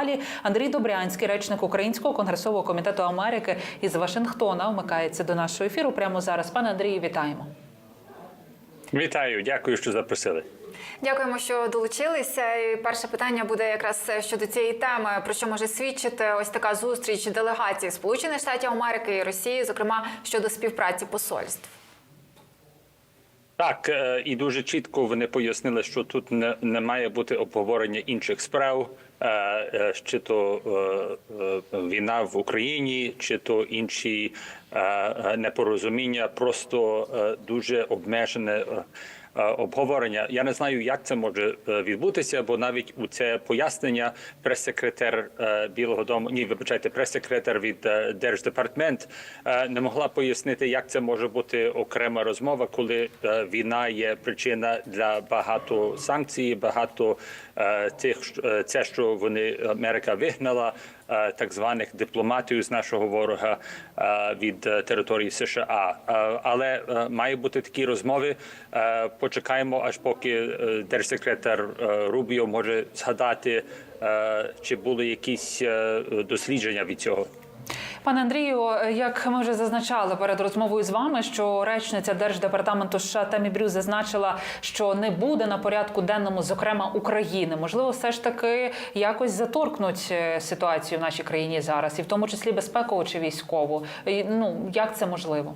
Далі Андрій Добрянський, речник Українського конгресового комітету Америки із Вашингтона, вмикається до нашого ефіру прямо зараз. Пане Андрію, вітаємо. Вітаю, дякую, що запросили. Дякуємо, що долучилися. І перше питання буде якраз щодо цієї теми. Про що може свідчити ось така зустріч делегації Сполучених Штатів Америки і Росії, зокрема щодо співпраці посольств. Так, е, і дуже чітко вони пояснили, що тут не, не має бути обговорення інших справ, е, е, чи то війна в Україні, чи то інші непорозуміння, просто дуже обмежене. Е, Обговорення. Я не знаю, як це може е, відбутися, бо навіть у це пояснення прес-секретар е, Білого Дому, ні, вибачайте, прес-секретар від Держдепартмент не могла пояснити, як це може бути окрема розмова, коли війна є причина для багато санкцій, багато тих, це, що вони Америка вигнала так званих дипломатів з нашого ворога е, від е, території США. Е, Але е, має бути такі розмови. Е, Почекаємо, аж поки е, держсекретар е, Рубіо може згадати, е, чи були якісь е, дослідження від цього. Пане Андрію, як ми вже зазначали перед розмовою з вами, що речниця держдепартаменту США Темі Брю зазначила, що не буде на порядку денному, зокрема України. Можливо, все ж таки якось заторкнуть е, ситуацію в нашій країні зараз, і в тому числі безпекову чи військову. Ну як це можливо?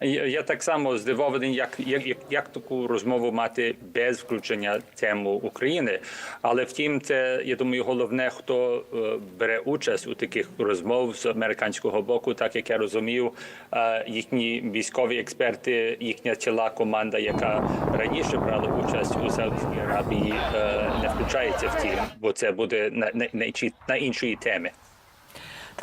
Я, так само здивований, як, як, як, таку розмову мати без включення тему України. Але втім, це я думаю, головне, хто е, бере участь у таких розмов з американського боку, так як я розумів, е, їхні військові експерти, їхня ціла команда, яка раніше брала участь у Саудівській Аравії, е, не включається в ті, бо це буде на, на, на, на іншої теми.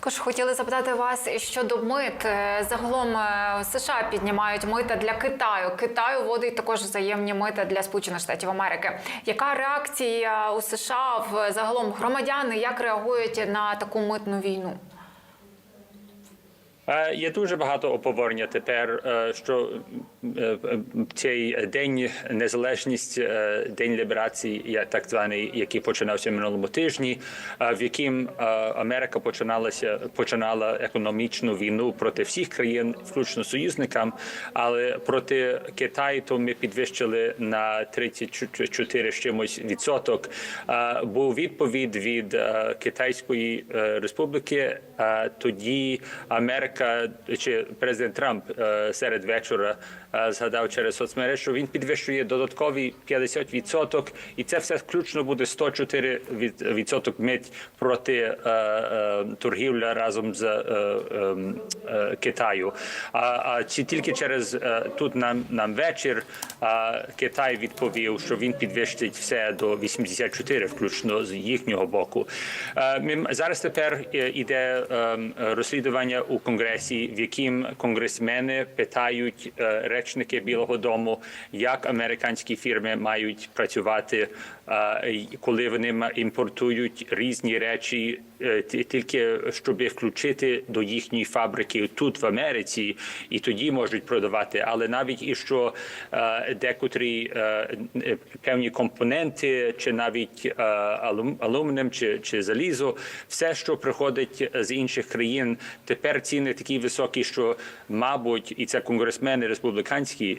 Також хотіли запитати вас щодо мит. Е, Загалом е, США піднімають мита для Китаю. Китаю вводить також взаємні мита для Сполучених Штатів Америки. Яка реакція у США в загалом громадяни як реагують на таку митну війну? Е, Є дуже багато обговорення тепер, е, що е, цей день незалежність, день ліберації, так званий, який починався минулому тижні, в яким Америка починалася починала економічну війну проти всіх країн, включно союзникам, але проти Китаю то ми підвищили на 34 з чимось відсоток. Був відповідь від Китайської республіки. Тоді Америка чи президент Трамп е, серед вечора згадав через соцмережі, що він підвищує додаткові 50%, і це все включно буде 104 від- відсоток мить проти е, е, торгівля разом з е, е, е, Китаю. А, чи тільки через е, тут нам, нам вечір Китай відповів, що він підвищить все до 84, включно з їхнього боку. Е, Ми зараз тепер е, іде е, розслідування у конгресі, в яким конгресмени питають е, речники Білого Дому, як американські фірми мають працювати, коли вони імпортують різні речі, е, тільки щоб включити до їхньої фабрики тут в Америці, і тоді можуть продавати. Але навіть і що е, декотрі е, певні компоненти, чи навіть е, чи, чи залізо, все, що приходить з інших країн, тепер ціни такі високі, що мабуть, і це конгресмени республіканські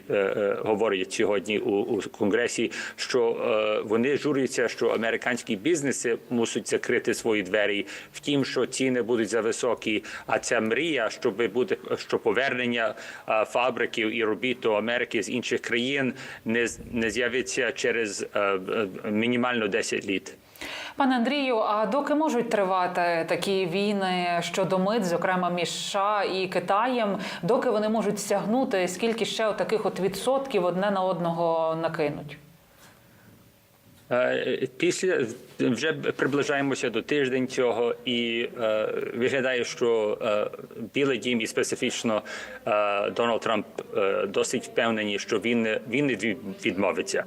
говорять сьогодні у, у конгресі, що е, вони журяться, що американські бізнеси мусять закрити свої двері. Втім, що ціни будуть за високі. А ця мрія, щоб бути що повернення фабриків і робіт до Америки з інших країн не не з'явиться через е, е, мінімально 10 літ. Пане Андрію, а доки можуть тривати такі війни щодо мит, зокрема між США і Китаєм, доки вони можуть стягнути, скільки ще таких от відсотків одне на одного накинуть? Е, Після вже приближаємося до тиждень цього, і е, виглядає, що е, Білий Дім і специфічно е, Дональд Трамп е, досить впевнені, що він він не від- відмовиться.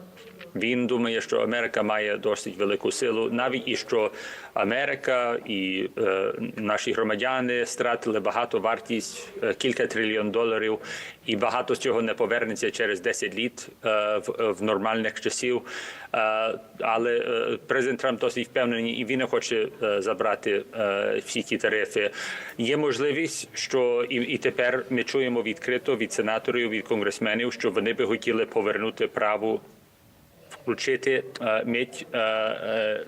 Він думає, що Америка має досить велику силу, навіть і що Америка і е, наші громадяни стратили багато вартість е, кілька трильйон доларів, і багато з цього не повернеться через 10 літ е, в, в нормальних часів. Е, але е, президент Трамп досить впевнений, і він не хоче е, забрати е, всі ті тарифи. Є можливість, що і, і тепер ми чуємо відкрито від сенаторів, від конгресменів, що вони би хотіли повернути право включити е, мить е, е,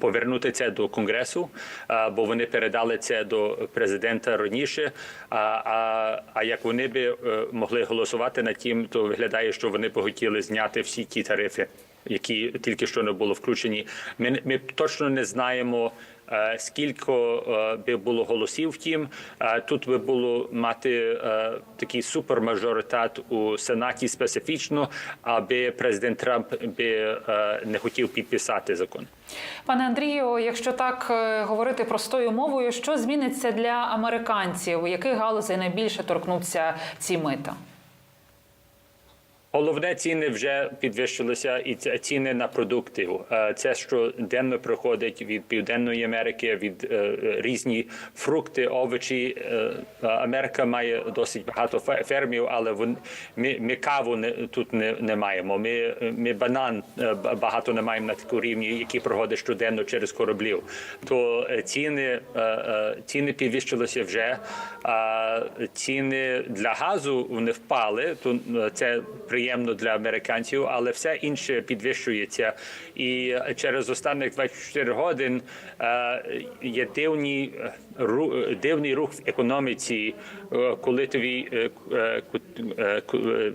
повернути це до конгресу, бо вони передали це до президента раніше. А, а, а як вони би могли голосувати над тим, то виглядає, що вони б хотіли зняти всі ті тарифи, які тільки що не було включені. Ми, ми точно не знаємо. Е, Скільки е, би було голосів, втім Е, тут би було мати такий супермажоритет у сенаті специфічно, аби президент Трамп би не хотів підписати закон. Пане Андрію, якщо так говорити простою мовою, що зміниться для американців? Яких галузей найбільше торкнуться ці мита? Головне ціни вже підвищилися, і це ціни на продукти. Е, Це що денно приходить від південної Америки, від е, різні фрукти, овочі. Е, Америка має досить багато фе- фермів, але вон, ми, ми каву не, тут не, не маємо. Ми, ми банан багато не маємо на такому рівні, які проходять щоденно через кораблів. То ціни, ціни підвищилися вже. А ціни для газу вони впали. То це приємно для американців, але все інше підвищується. І через останні 24 годин е, є дивні дивний рух в економіці, е, коли тобі е, е,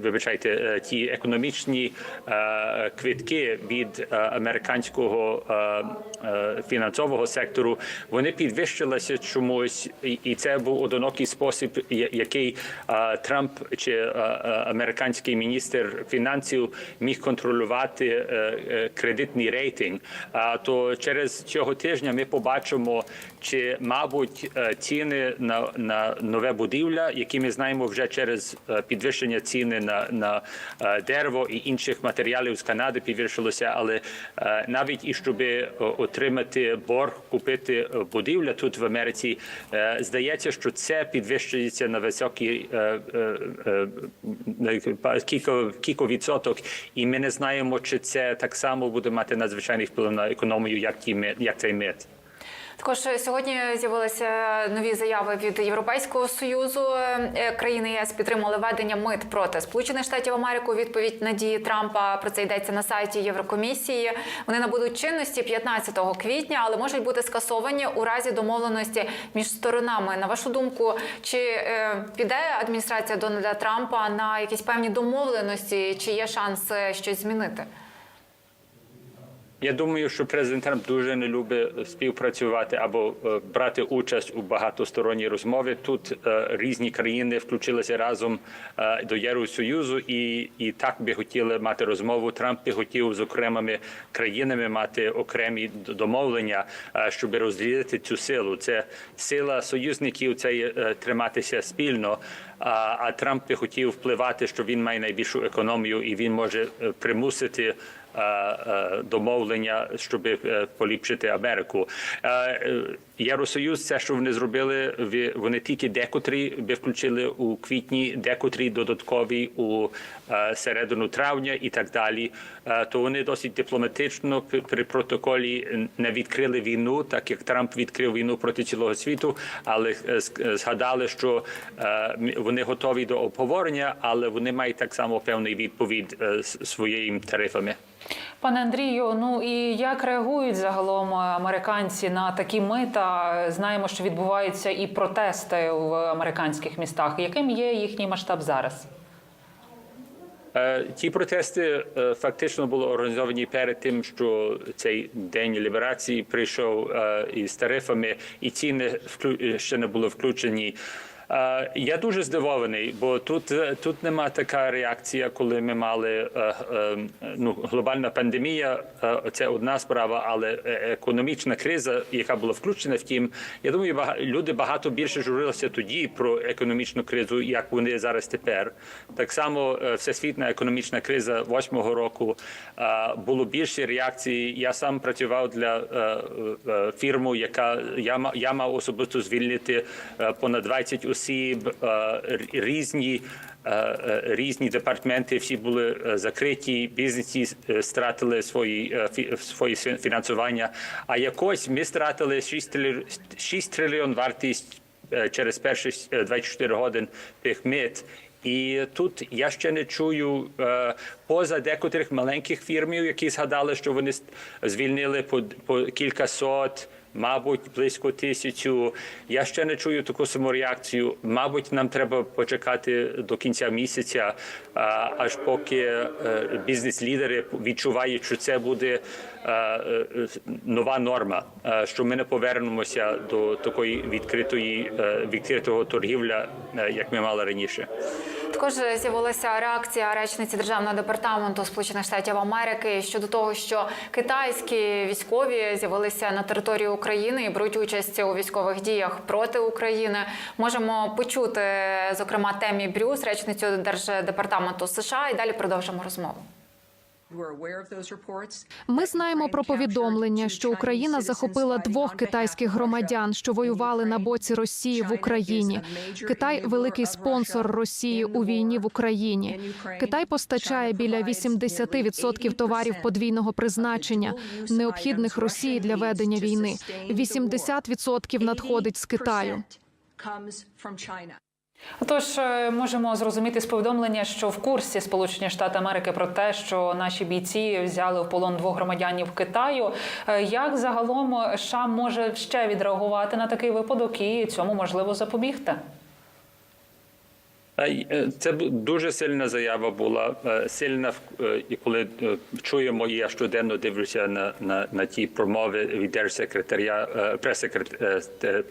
вибачайте ті економічні квитки від американського фінансового сектору, вони підвищилися чомусь, і це був одинокий спосіб, який Трамп чи американський міністр фінансів міг контролювати кредитний рейтинг. А то через цього тижня ми побачимо, чи мабуть е, ціни на, на нове будівля, які ми знаємо вже через е, підвищення ціни на, на е, дерево і інших матеріалів з Канади підвищилося, але навіть і щоб отримати борг, купити будівля тут в Америці, здається, що це підвищується на на кілька, кілька відсоток, і ми не знаємо, чи це так само буде мати надзвичайний вплив на економію, як ті мит- як цей мит. Також сьогодні з'явилися нові заяви від Європейського союзу. Е, Країни ЄС підтримали введення мит проти Сполучених Штатів Америки. Відповідь на дії Трампа про це йдеться на сайті Єврокомісії. Вони набудуть чинності 15 квітня, але можуть бути скасовані у разі домовленості між сторонами. На вашу думку, чи е, піде адміністрація Дональда Трампа на якісь певні домовленості, чи є шанс е, щось змінити? Я думаю, що президент Трамп дуже не любить співпрацювати або е, брати участь у багатосторонній розмові. Тут е, різні країни включилися разом е, до Євросоюзу і, і так би хотіли мати розмову. Трамп би хотів з окремими країнами мати окремі домовлення, е, щоб розділити цю силу. Це сила союзників, це є, е, триматися спільно. А, Трамп би хотів впливати, що він має найбільшу економію і він може е, примусити е, е, домовлення, щоб е, поліпшити Америку. Євросоюз, це що вони зробили, вони тільки декотрі би включили у квітні, декотрі додаткові у е, середину травня і так далі. Е, То вони досить дипломатично при- протоколі не відкрили війну, так як Трамп відкрив війну проти цілого світу, але е, згадали, що вони готові до обговорення, але вони мають так само певний відповідь своїми тарифами. Пане Андрію, ну і як реагують загалом американці на такі мита? Знаємо, що відбуваються і протести в американських містах. Яким є їхній масштаб зараз? Е, Ті протести е, фактично були організовані перед тим, що цей день ліберації прийшов е, із тарифами, і ціни ще не були включені. Я дуже здивований, бо тут, е, тут нема така реакція, коли ми мали е, е, ну, глобальна пандемія. Це одна справа, але економічна криза, яка була включена в тім, я думаю, люди багато більше журилися тоді про економічну кризу, як вони зараз тепер. Так само всесвітня економічна криза восьмого року було більше реакції. Я сам працював для фірму, яка я я мав особисто звільнити понад 20 осіб, е, р- різні. е, е, Різні департаменти всі були е, закриті, бізнесі е, стратили свої е, свої фі- фінансування. А якось ми стратили 6 трилі- 6 трильйон вартість е, через перші е, 24 годин тих мит. І тут я ще не чую е, поза декотрих маленьких фірмів, які згадали, що вони звільнили по, по кілька сот, мабуть, близько тисячу. Я ще не чую таку саму реакцію. Мабуть, нам треба почекати до кінця місяця, аж поки е, бізнес-лідери відчувають, що це буде е, е, нова норма, що ми не повернемося до такої відкритої відкритого торгівля, як ми мали раніше. Також з'явилася реакція речниці державного департаменту Сполучених Штатів Америки щодо того, що китайські військові з'явилися на території України і беруть участь у військових діях проти України. Можемо почути, зокрема, Темі Брюс, речницю Держдепартаменту США, і далі продовжимо розмову. Ми знаємо про повідомлення, що Україна захопила двох китайських громадян, що воювали на боці Росії в Україні. Китай великий спонсор Росії у війні в Україні. Китай постачає біля 80% товарів подвійного призначення, необхідних Росії для ведення війни. 80% надходить з Китаю. Отож, е, можемо зрозуміти з повідомлення, що в курсі Сполучені Штати Америки про те, що наші бійці взяли в полон двох громадянів Китаю. Е, Як загалом США може ще відреагувати на такий випадок і цьому можливо запобігти? Е, Це дуже сильна заява була. е, Сильна, е, і коли чуємо, я щоденно дивлюся на, на, на ті промови від держсекретаря,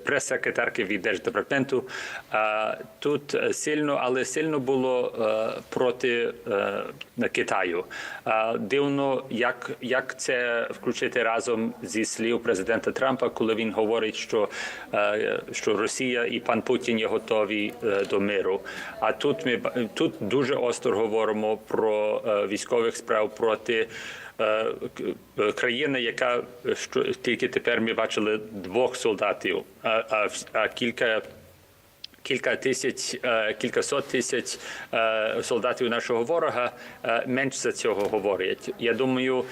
прес-секретарки від держдепартаменту. Тут сильно, але сильно було проти Китаю. Дивно, як, як це включити разом зі слів президента Трампа, коли він говорить, що, що Росія і пан Путін є готові до миру. А тут ми тут дуже остро говоримо про е, військових справ проти. е, е, Країни, яка що тільки тепер ми бачили двох солдатів, а, а, а кілька кілька тисяч, кількасот тисяч солдатів нашого ворога менш за цього говорять. Я думаю,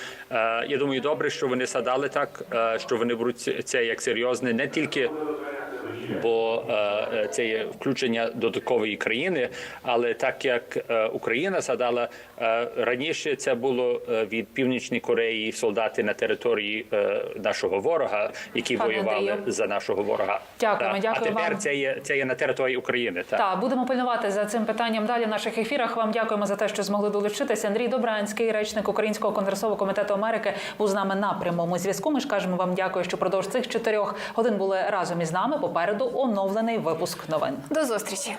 я думаю, добре, що вони садали так, що вони беруть це як серйозне, не тільки. Бо е, це є включення додаткової країни, але так як е, Україна задала е, раніше, це було е, від північної Кореї солдати на території е, нашого ворога, які Пане воювали Андрію. за нашого ворога. Дякуємо, Так. дякую а тепер вам. це є це є на території України. Так. Так, будемо пильнувати за цим питанням далі в наших ефірах. Вам дякуємо за те, що змогли долучитися. Андрій Добранський, речник Українського конгресового комітету Америки, був з нами на прямому зв'язку. Ми ж кажемо вам дякую, що продовж цих чотирьох годин були разом із нами. Попереду оновлений випуск новин. До зустрічі.